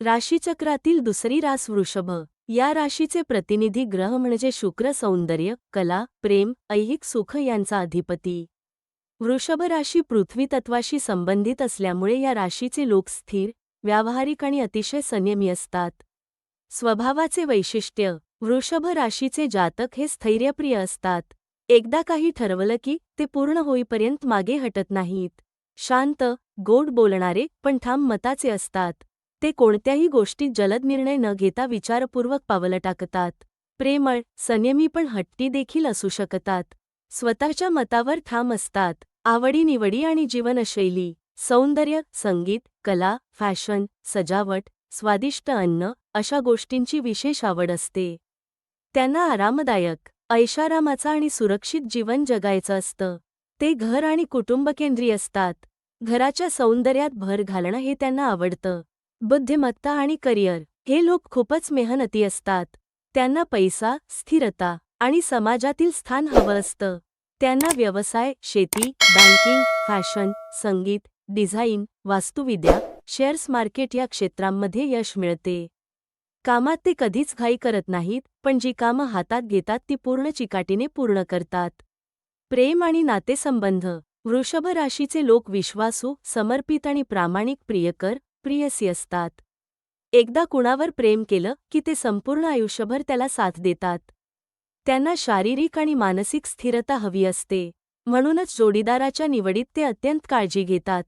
राशीचक्रातील दुसरी रास वृषभ. या राशीचे प्रतिनिधी ग्रह म्हणजे शुक्र सौंदर्य कला प्रेम ऐहिक सुख यांचा अधिपती. वृषभ राशी पृथ्वी तत्वाशी संबंधित असल्यामुळे या राशीचे लोक स्थिर व्यावहारिक आणि अतिशय संयमी असतात. स्वभावाचे वैशिष्ट्य. वृषभ राशीचे जातक हे स्थैर्यप्रिय असतात. एकदा काही ठरवलं की ते पूर्ण होईपर्यंत मागे हटत नाहीत. शांत गोड बोलणारे पण ठाम मताचे असतात. ते कोणत्याही गोष्टीत जलद निर्णय न घेता विचारपूर्वक पावलं टाकतात. प्रेमळ संयमी पण हट्टी देखील असू शकतात. स्वतःच्या मतावर ठाम असतात. आवडीनिवडी आणि जीवनशैली सौंदर्य संगीत कला फॅशन सजावट स्वादिष्ट अन्न अशा गोष्टींची विशेष आवड असते. त्यांना आरामदायक ऐशारामाचा आणि सुरक्षित जीवन जगायचं असतं. ते घर आणि कुटुंबकेंद्री असतात. घराच्या सौंदर्यात भर घालणं हे त्यांना आवडतं. बुद्धिमत्ता आणि करिअर. हे लोक खूपच मेहनती असतात. त्यांना पैसा स्थिरता आणि समाजातील स्थान हवं असतं. त्यांना व्यवसाय शेती बँकिंग फॅशन संगीत डिझाईन वास्तुविद्या शेअर्स मार्केट या क्षेत्रांमध्ये यश मिळते. कामात ते कधीच घाई करत नाहीत पण जी कामं हातात घेतात ती पूर्ण चिकाटीने पूर्ण करतात. प्रेम आणि नातेसंबंध. वृषभ राशीचे लोक विश्वासू समर्पित आणि प्रामाणिक प्रियकर प्रियसी असतात. एकदा कुणावर प्रेम केलं की ते संपूर्ण आयुष्यभर त्याला साथ देतात. त्यांना शारीरिक आणि मानसिक स्थिरता हवी असते. म्हणूनच जोडीदाराच्या निवडीत ते अत्यंत काळजी घेतात.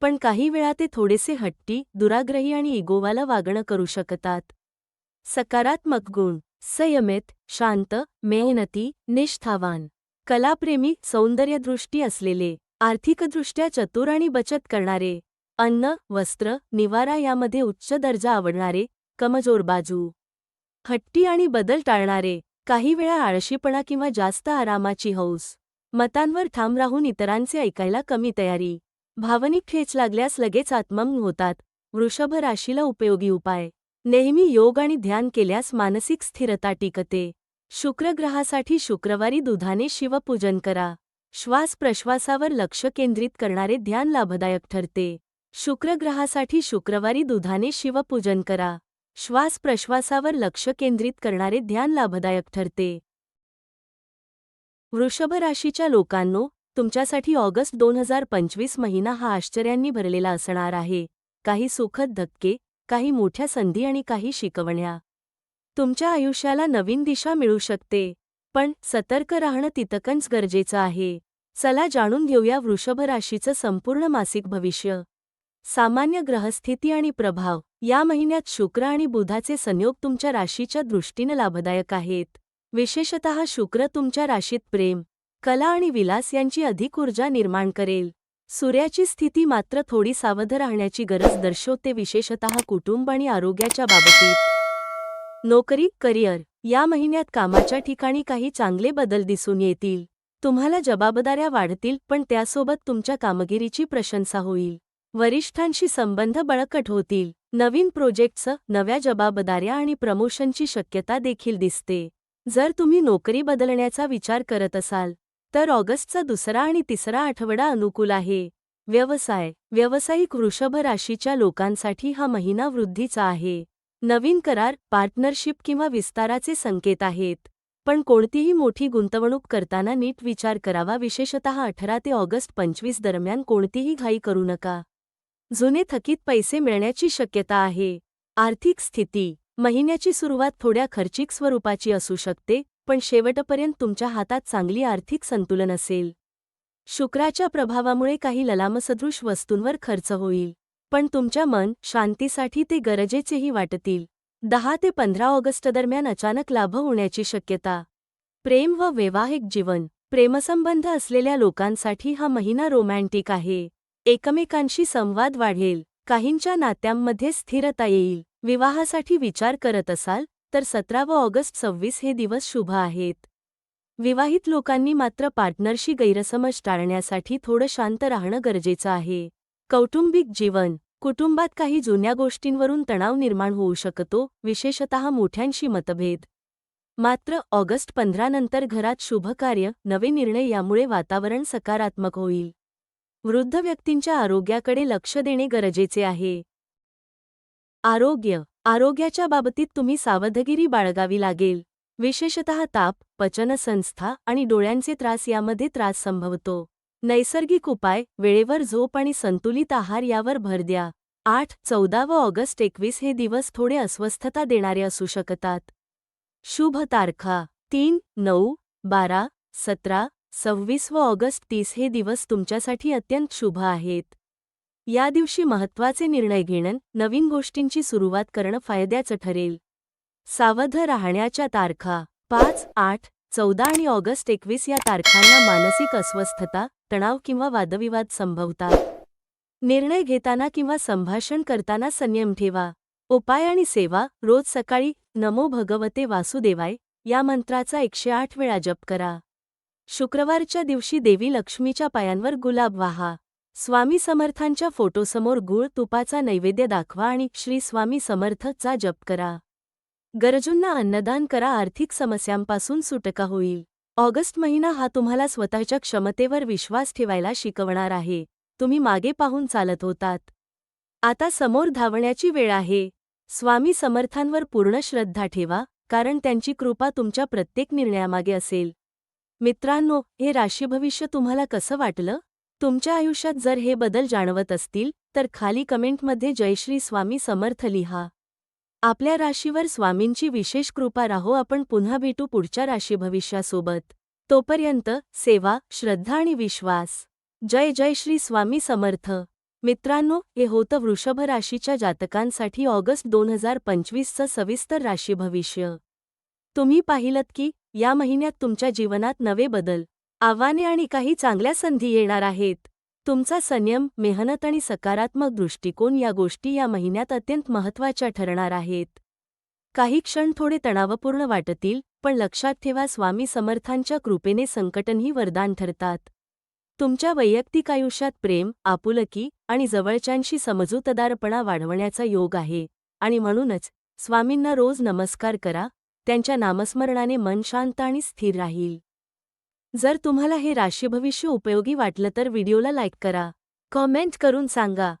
पण काही वेळा ते थोडेसे हट्टी दुराग्रही आणि इगोवाला वागणं करू शकतात. सकारात्मक गुण संयमित शांत मेहनती निष्ठावान कलाप्रेमी सौंदर्यदृष्टी असलेले आर्थिकदृष्ट्या चतुर आणि बचत करणारे अन्न वस्त्र निवारा यामध्ये उच्च दर्जा आवडणारे कमजोर बाजू. हट्टी आणि बदल टाळणारे काही वेळा आळशीपणा किंवा जास्त आरामाची हौस. मतांवर ठाम राहून इतरांचे ऐकायला कमी तयारी. भावनिक ठेच लागल्यास लगेच आत्मंग होतात. वृषभ राशीला उपयोगी उपाय. नेहमी योग आणि ध्यान केल्यास मानसिक स्थिरता टिकते. शुक्रग्रहासाठी शुक्रवारी दुधाने शिवपूजन करा. श्वास प्रश्वासावर लक्ष केंद्रित करणारे ध्यान लाभदायक ठरते. शुक्रग्रहासाठी शुक्रवारी दुधाने शिवपूजन करा. श्वास प्रश्वासावर लक्ष केंद्रित करणारे ध्यान लाभदायक ठरते. वृषभ राशीच्या लोकांनो तुमच्यासाठी ऑगस्ट दोन हजार पंचवीस महिना हा आश्चर्यांनी भरलेला असणार आहे. काही सुखद धक्के काही मोठ्या संधी आणि काही शिकवण्या. तुमच्या आयुष्याला नवीन दिशा मिळू शकते. पण सतर्क राहणं तितकंच गरजेचं आहे. चला जाणून घेऊया वृषभ राशीचं संपूर्ण मासिक भविष्य. सामान्य ग्रहस्थिती आणि प्रभाव या महिन्यात शुक्र आणि बुधाचे संयोग तुमच्या राशीच्या दृष्टीनं लाभदायक आहेत. विशेषतः शुक्र तुमच्या राशीत प्रेम कला आणि विलास यांची अधिक ऊर्जा निर्माण करेल. सूर्याची स्थिती मात्र थोडी सावध राहण्याची गरज दर्शवते विशेषतः कुटुंब आणि आरोग्याच्या बाबतीत. नोकरी करिअर या महिन्यात कामाच्या ठिकाणी काही चांगले बदल दिसून येतील. तुम्हाला जबाबदाऱ्या वाढतील पण त्यासोबत तुमच्या कामगिरीची प्रशंसा होईल. वरिष्ठांशी संबंध बळकट होतील. नवीन प्रोजेक्टचं नव्या जबाबदाऱ्या आणि प्रमोशनची शक्यता देखील दिसते. जर तुम्ही नोकरी बदलण्याचा विचार करत असाल तर ऑगस्टचा दुसरा आणि तिसरा आठवडा अनुकूल आहे. व्यवसाय व्यावसायिक वृषभ राशीच्या लोकांसाठी हा महिना वृद्धीचा आहे. नवीन करार पार्टनरशिप किंवा विस्ताराचे संकेत आहेत. पण कोणतीही मोठी गुंतवणूक करताना नीट विचार करावा. विशेषतः अठरा ते ऑगस्ट पंचवीस दरम्यान कोणतीही घाई करू नका. जुने थकीत पैसे मिळण्याची शक्यता आहे. आर्थिक स्थिती. महिन्याची सुरुवात थोड्या खर्चिक स्वरूपाची असू शकते पण शेवटपर्यंत तुमच्या हातात चांगली आर्थिक संतुलन असेल. शुक्राच्या प्रभावामुळे काही ललामसदृश वस्तूंवर खर्च होईल पण तुमच्या मन शांतीसाठी ते गरजेचेही वाटतील. दहा ते पंधरा ऑगस्ट दरम्यान अचानक लाभ होण्याची शक्यता. प्रेम व वैवाहिक जीवन. प्रेमसंबंध असलेल्या लोकांसाठी हा महिना रोमॅन्टिक आहे. एकमेकांशी संवाद वाढेल काहींच्या नात्यांमध्ये स्थिरता येईल. विवाहासाठी विचार करत असाल तर सतरा व ऑगस्ट सव्वीस हे दिवस शुभ आहेत. विवाहित लोकांनी मात्र पार्टनरशी गैरसमज टाळण्यासाठी थोडं शांत राहणं गरजेचं आहे. कौटुंबिक जीवन कुटुंबात काही जुन्या गोष्टींवरून तणाव निर्माण होऊ शकतो विशेषतः मोठ्यांशी मतभेद. मात्र ऑगस्ट पंधरानंतर घरात शुभकार्य नवे निर्णय यामुळे वातावरण सकारात्मक होईल. वृद्ध व्यक्तींच्या आरोग्याकडे लक्ष देणे गरजेचे आहे. आरोग्य. आरोग्याच्या बाबतीत तुम्ही सावधगिरी बाळगावी लागेल. विशेषतः ताप पचनसंस्था आणि डोळ्यांचे त्रास यामध्ये त्रास संभवतो. नैसर्गिक उपाय वेळेवर झोप आणि संतुलित आहार यावर भर द्या. आठ चौदा व ऑगस्ट एकवीस हे दिवस थोडे अस्वस्थता देणारे असू शकतात. शुभ तारखा. तीन नऊ बारा सतरा सव्वीस व ऑगस्ट तीस हे दिवस तुमच्यासाठी अत्यंत शुभ आहेत. या दिवशी महत्त्वाचे निर्णय घेणं नवीन गोष्टींची सुरुवात करणं फायद्याचं ठरेल. सावध राहण्याच्या तारखा पाच आठ चौदा आणि ऑगस्ट एकवीस या तारखांना मानसिक अस्वस्थता तणाव किंवा वादविवाद संभवतात. निर्णय घेताना किंवा संभाषण करताना संयम ठेवा. उपाय आणि सेवा रोज सकाळी नमो भगवते वासुदेवाय या मंत्राचा एकशे आठ वेळा जप करा. शुक्रवारच्या दिवशी देवी लक्ष्मीच्या पायांवर गुलाब वाहा. स्वामी समर्थांच्या फोटोसमोर गुळ तुपाचा नैवेद्य दाखवा आणि श्री स्वामी समर्थचा जप करा. गरजूंना अन्नदान करा आर्थिक समस्यांपासून सुटका होईल. ऑगस्ट महिना हा तुम्हाला स्वतःच्या क्षमतेवर विश्वास ठेवायला शिकवणार आहे. तुम्ही मागे पाहून चालत होतात. आता समोर धावण्याची वेळ आहे. स्वामी समर्थांवर पूर्ण श्रद्धा ठेवा कारण त्यांची कृपा तुमच्या प्रत्येक निर्णयामागे असेल. मित्रांनो हे राशीभविष्य तुम्हाला कसं वाटलं? तुमच्या आयुष्यात जर हे बदल जाणवत असतील तर खाली कमेंटमध्ये जयश्री स्वामी समर्थ लिहा. आपल्या राशीवर स्वामींची विशेष कृपा राहो आपण पुन्हा भेटू पुढच्या राशीभविष्यासोबत तोपर्यंत सेवा श्रद्धा आणि विश्वास. जय जय श्री स्वामी समर्थ. मित्रांनो हे होतं वृषभ राशीच्या जातकांसाठी ऑगस्ट दोन हजार पंचवीसचं सविस्तर राशीभविष्य तुम्ही पाहिलत की या महिन्यात तुमच्या जीवनात नवे बदल आव्हाने आणि काही चांगल्या संधी येणार आहेत. तुमचा संयम मेहनत आणि सकारात्मक दृष्टिकोन या गोष्टी या महिन्यात अत्यंत महत्त्वाच्या ठरणार आहेत. काही क्षण थोडे तणावपूर्ण वाटतील पण लक्षात ठेवा स्वामी समर्थांच्या कृपेने संकटनही वरदान ठरतात. तुमच्या वैयक्तिक आयुष्यात प्रेम आपुलकी आणि जवळच्यांशी समजूतदारपणा वाढवण्याचा योग आहे. आणि म्हणूनच स्वामींना रोज नमस्कार करा त्यांच्या नामस्मरणाने मन शांत आणि स्थिर राहील. जर तुम्हाला हे राशीभविष्य उपयोगी वाटलं तर व्हिडिओला लाईक करा. कॉमेंट करून सांगा.